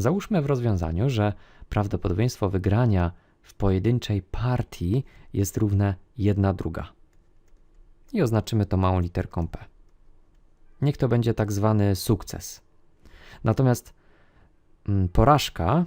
Załóżmy w rozwiązaniu, że prawdopodobieństwo wygrania w pojedynczej partii jest równe 1 druga. I oznaczymy to małą literką P. Niech to będzie tak zwany sukces. Natomiast mm, porażka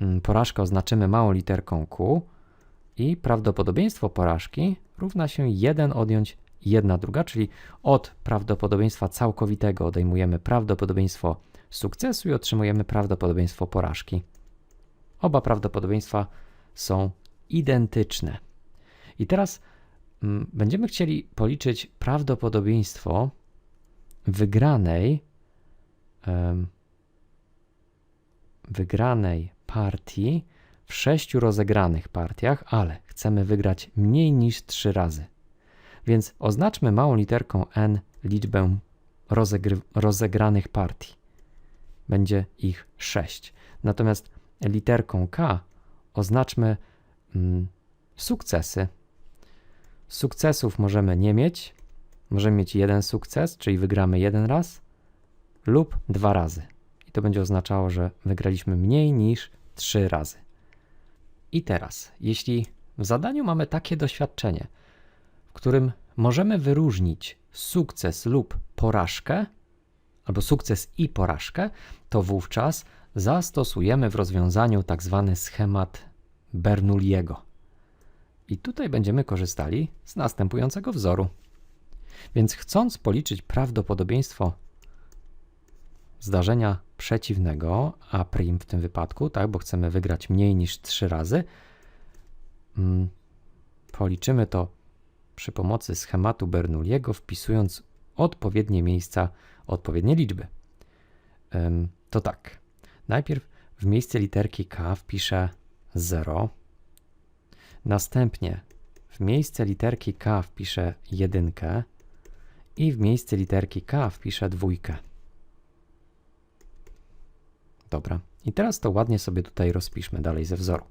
mm, porażkę oznaczymy małą literką Q i prawdopodobieństwo porażki równa się 1 odjąć 1 druga, czyli od prawdopodobieństwa całkowitego odejmujemy prawdopodobieństwo sukcesu i otrzymujemy prawdopodobieństwo porażki. Oba prawdopodobieństwa są identyczne. I teraz mm, będziemy chcieli policzyć prawdopodobieństwo wygranej wygranej partii w sześciu rozegranych partiach, ale chcemy wygrać mniej niż trzy razy. Więc oznaczmy małą literką n liczbę rozegranych partii. Będzie ich 6. Natomiast literką K oznaczmy mm, sukcesy. Sukcesów możemy nie mieć. Możemy mieć jeden sukces, czyli wygramy jeden raz lub dwa razy. I to będzie oznaczało, że wygraliśmy mniej niż trzy razy. I teraz, jeśli w zadaniu mamy takie doświadczenie, w którym możemy wyróżnić sukces lub porażkę, albo sukces i porażkę, to wówczas zastosujemy w rozwiązaniu tak zwany schemat Bernoulliego. I tutaj będziemy korzystali z następującego wzoru. Więc chcąc policzyć prawdopodobieństwo zdarzenia przeciwnego, a prim w tym wypadku, tak, bo chcemy wygrać mniej niż 3 razy, mm, policzymy to przy pomocy schematu Bernoulliego, wpisując odpowiednie miejsca, odpowiednie liczby. To tak. Najpierw w miejsce literki K wpiszę 0. Następnie w miejsce literki K wpiszę 1 i w miejsce literki K wpiszę dwójkę. Dobra. I teraz to ładnie sobie tutaj rozpiszmy dalej ze wzoru.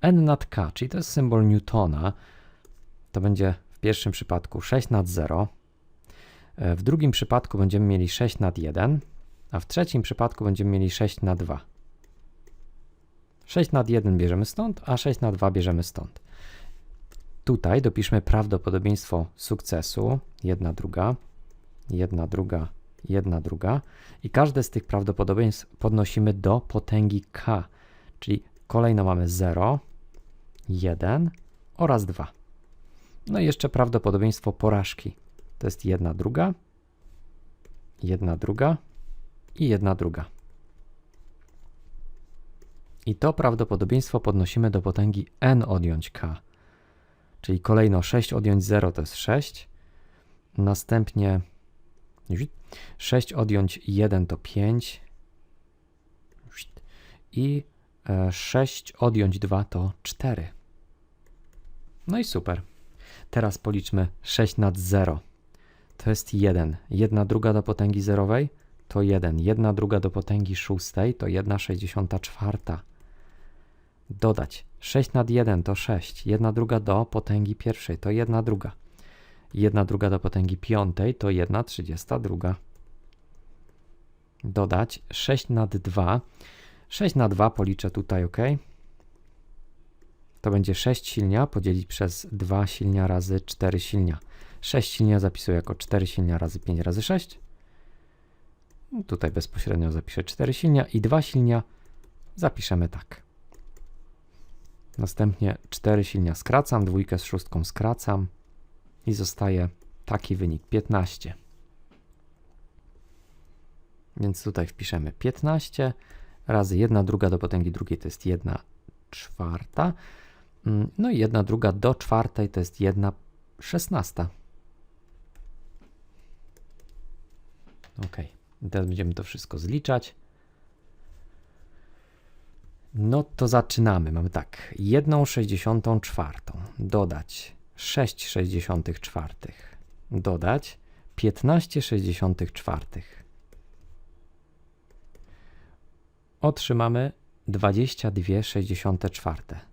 n nad k, czyli to jest symbol Newtona, to będzie pierwszym przypadku 6 nad 0, e, w drugim przypadku będziemy mieli 6 nad 1, a w trzecim przypadku będziemy mieli 6 na 2. 6 nad 1 bierzemy stąd, a 6 na 2 bierzemy stąd. Tutaj dopiszmy prawdopodobieństwo sukcesu, jedna druga, jedna druga, jedna druga i każde z tych prawdopodobieństw podnosimy do potęgi k, czyli kolejno mamy 0, 1 oraz 2. No i jeszcze prawdopodobieństwo porażki. To jest jedna druga, jedna druga i jedna druga. I to prawdopodobieństwo podnosimy do potęgi n odjąć k. Czyli kolejno 6 odjąć 0 to jest 6. Następnie 6 odjąć 1 to 5. I 6 odjąć 2 to 4. No i super. Teraz policzmy 6 nad 0. To jest 1. 1 druga do potęgi zerowej to 1. 1 druga do potęgi szóstej to 1 64. Dodać 6 nad 1 to 6. 1 druga do potęgi pierwszej to 1 druga. 1 druga do potęgi piątej to 1 32. Dodać 6 nad 2. 6 na 2 policzę tutaj, ok? To będzie 6 silnia podzielić przez 2 silnia razy 4 silnia. 6 silnia zapisuję jako 4 silnia razy 5 razy 6. Tutaj bezpośrednio zapiszę 4 silnia i 2 silnia zapiszemy tak. Następnie 4 silnia skracam, dwójkę z szóstką skracam i zostaje taki wynik 15. Więc tutaj wpiszemy 15 razy 1 druga do potęgi drugiej to jest 1 czwarta. Mm, no i 1 druga do czwartej to jest 1 szesnasta. Ok, teraz będziemy to wszystko zliczać. No to zaczynamy. Mamy tak, 1 64 dodać 6 64 dodać 15 64. Otrzymamy 22 64.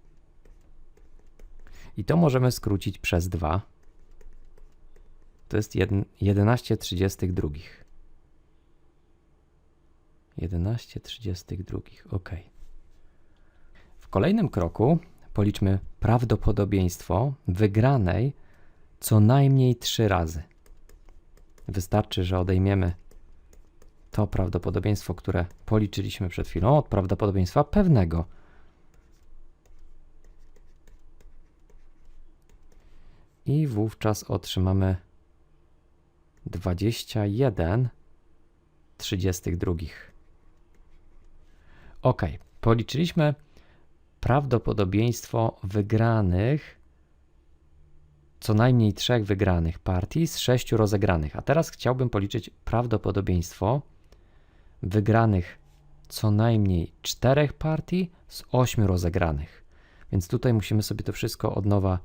I to możemy skrócić przez 2. To jest 11 32. 11 32. OK. W kolejnym kroku policzmy prawdopodobieństwo wygranej co najmniej 3 razy. Wystarczy, że odejmiemy to prawdopodobieństwo, które policzyliśmy przed chwilą, od prawdopodobieństwa pewnego. I wówczas otrzymamy 21 32. Ok, policzyliśmy prawdopodobieństwo wygranych, co najmniej trzech wygranych partii z sześciu rozegranych. A teraz chciałbym policzyć prawdopodobieństwo wygranych co najmniej czterech partii z ośmiu rozegranych. Więc tutaj musimy sobie to wszystko od nowa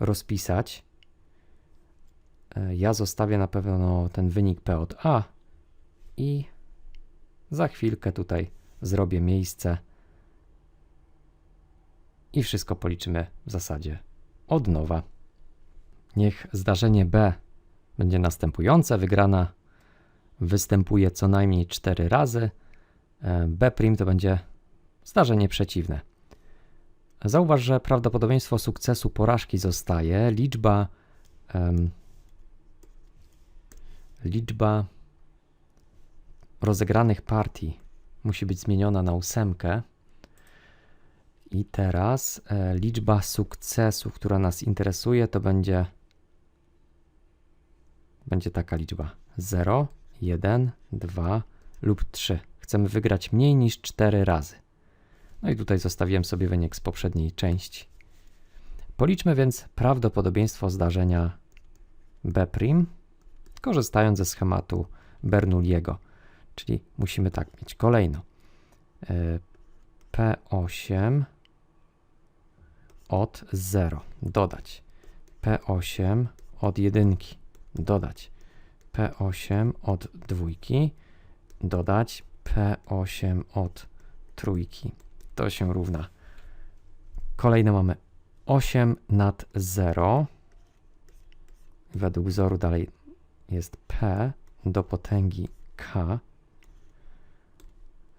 rozpisać. E, ja zostawię na pewno ten wynik P od A i za chwilkę tutaj zrobię miejsce i wszystko policzymy w zasadzie od nowa. Niech zdarzenie B będzie następujące. Wygrana występuje co najmniej 4 razy. E, B' to będzie zdarzenie przeciwne. Zauważ, że prawdopodobieństwo sukcesu porażki zostaje. Liczba um, liczba rozegranych partii musi być zmieniona na ósemkę. I teraz e, liczba sukcesów, która nas interesuje, to będzie, będzie taka liczba 0, 1, 2 lub 3. Chcemy wygrać mniej niż 4 razy. No i tutaj zostawiłem sobie wynik z poprzedniej części. Policzmy więc prawdopodobieństwo zdarzenia B', korzystając ze schematu Bernoulliego. Czyli musimy tak mieć kolejno. E, P8 od 0 dodać. P8 od 1 dodać. P8 od dwójki dodać P8 od trójki. To się równa. Kolejne mamy 8 nad 0. Według wzoru dalej jest P do potęgi K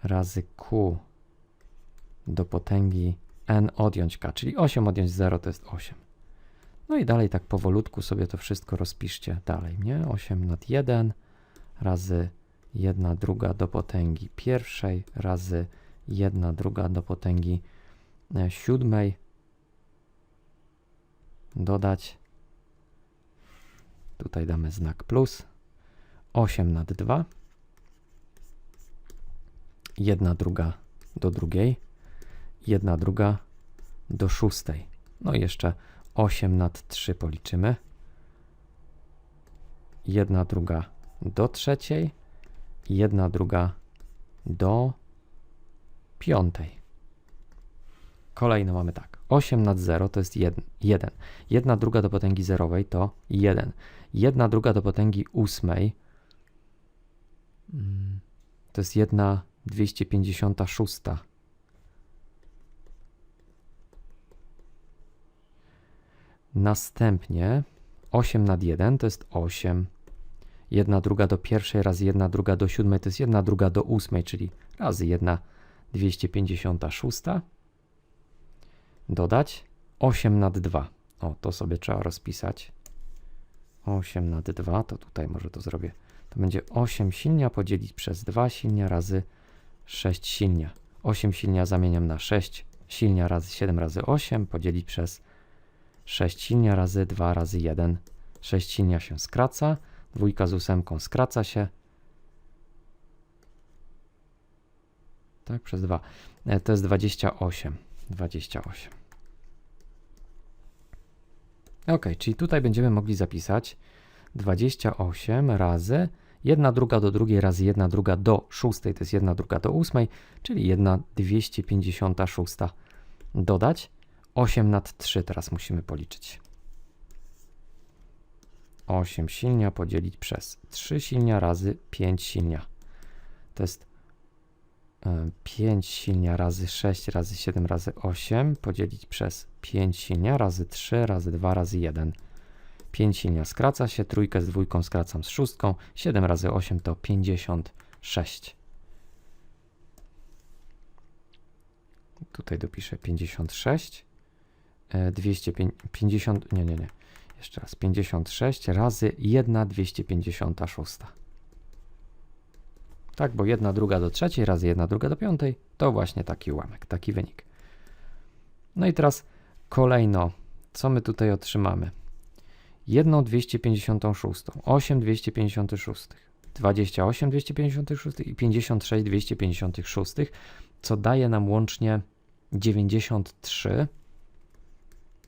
razy Q do potęgi N odjąć K, czyli 8 odjąć 0 to jest 8. No i dalej tak powolutku sobie to wszystko rozpiszcie dalej, nie? 8 nad 1 razy 1 druga do potęgi pierwszej razy 1 druga do potęgi e, siódmej. Dodać. Tutaj damy znak plus. 8 nad 2 1 druga do drugiej. 1 druga do szóstej. No i jeszcze 8 nad 3 policzymy. 1 druga do trzeciej, 1 druga do piątej. Kolejno mamy tak. 8 nad 0 to jest 1. 1. 1 druga do potęgi zerowej to 1. 1 druga do potęgi ósmej to jest 1 256. Następnie 8 nad 1 to jest 8. 1 druga do pierwszej razy 1 druga do siódmej to jest 1 druga do ósmej, czyli razy 1 256. Dodać 8 nad 2. O, to sobie trzeba rozpisać. 8 nad 2, to tutaj może to zrobię. To będzie 8 silnia podzielić przez 2 silnia razy 6 silnia. 8 silnia zamieniam na 6 silnia razy 7 razy 8 podzielić przez 6 silnia razy 2 razy 1. 6 silnia się skraca, dwójka z ósemką skraca się. Tak, przez 2. E, to jest 28. 28. Ok, czyli tutaj będziemy mogli zapisać 28 razy 1 druga do drugiej razy 1 druga do szóstej, to jest 1 druga do ósmej, czyli 1 256. Dodać 8 nad 3 teraz musimy policzyć. 8 silnia podzielić przez 3 silnia razy 5 silnia. To jest E, 5 silnia razy 6 razy 7 razy 8 podzielić przez 5 silnia razy 3 razy 2 razy 1. 5 silnia skraca się, trójkę z dwójką skracam z szóstką, 7 razy 8 to 56. Tutaj dopiszę 56. 250, e, nie, nie, nie. Jeszcze raz 56 razy 1 256. Tak, bo jedna druga do trzeciej razy jedna druga do piątej to właśnie taki ułamek, taki wynik. No i teraz kolejno, co my tutaj otrzymamy? 1 256, 8 256, 28 256 i 56 256, co daje nam łącznie 93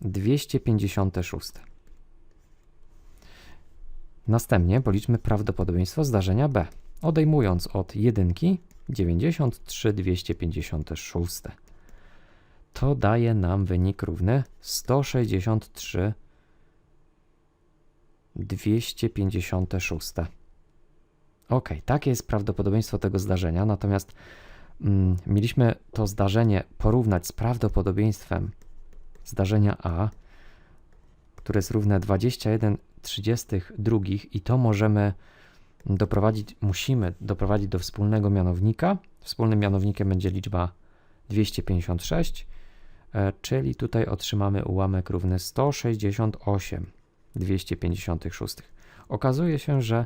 256. Następnie policzmy prawdopodobieństwo zdarzenia B, odejmując od jedynki 93 256. To daje nam wynik równy 163 256. Ok, takie jest prawdopodobieństwo tego zdarzenia, natomiast mm, mieliśmy to zdarzenie porównać z prawdopodobieństwem zdarzenia A, które jest równe 21 32 i to możemy doprowadzić, musimy doprowadzić do wspólnego mianownika. Wspólnym mianownikiem będzie liczba 256, e, czyli tutaj otrzymamy ułamek równy 168 256. Okazuje się, że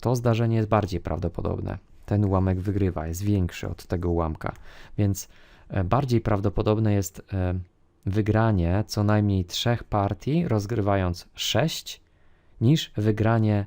to zdarzenie jest bardziej prawdopodobne. Ten ułamek wygrywa, jest większy od tego ułamka, więc e, bardziej prawdopodobne jest e, wygranie co najmniej trzech partii, rozgrywając 6, niż wygranie